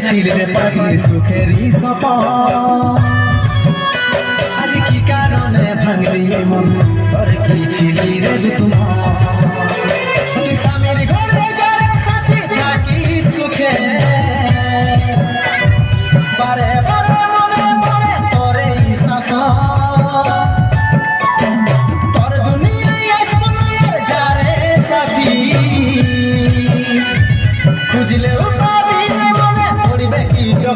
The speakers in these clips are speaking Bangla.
ছিল রে পাগলি সুখেরই সপন কারণে ভাঙলি মন তোর কি ছিলি রে দুশ্মন?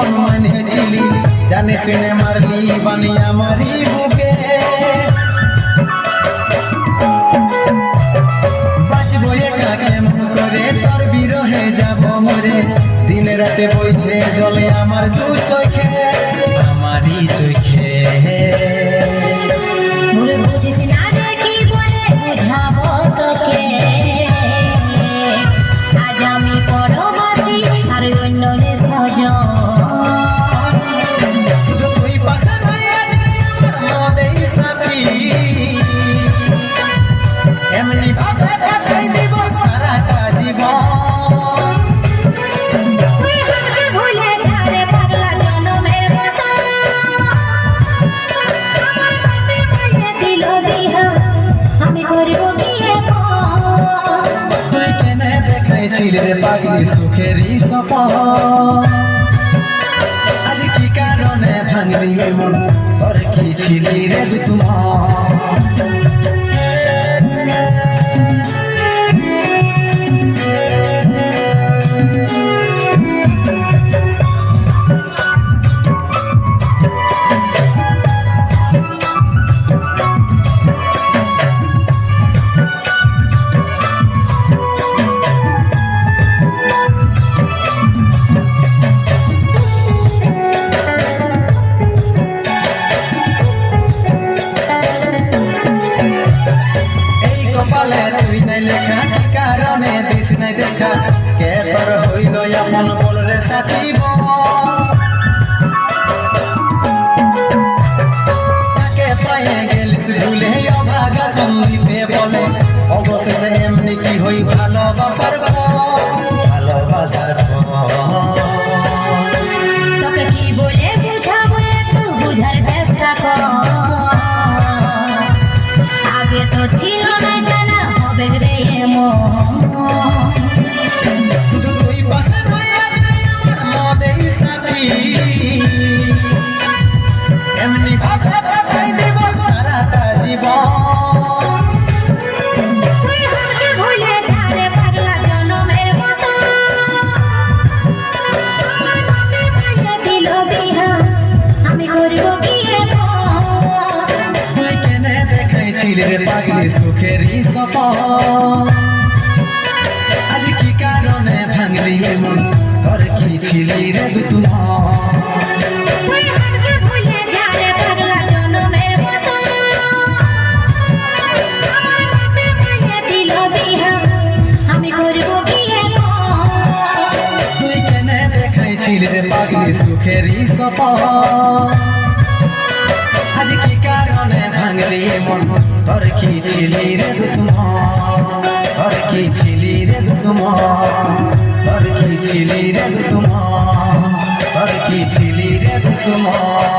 জীবন মানেছিলি, জানে শুনে মারলি বানিয়া মারি বুকে। বাঁচবো একা কেমন করে? তোর বিরহে দিন রাতে বইছে জলে আমার দু চোখে, আমারই চোখে। তুই কেনে দেখাইছিল পাগলি সুখেরই সপন আজ কি কারণে ভাঙলি মন তোর কি ছিলি রে দুশ্মন দেখা কে তোর হইল এমন বল রে সাথিব তাকে পায়ে গেলিস ভুলে অভাগা সন্দীপে বলে। পাগলি সুখেরই সপন আজ কি কারণে ভাঙলি এ মন তোর কি ছিলি রে দুশ্মন? পাগলা জনমের মতো। তোর কি ছিলি রে দুশ্মন তোর কি ছিলি রে দুশ্মন তোর কি ছিলি রে দুশ্মন কি ছিলি রে দুশ্মন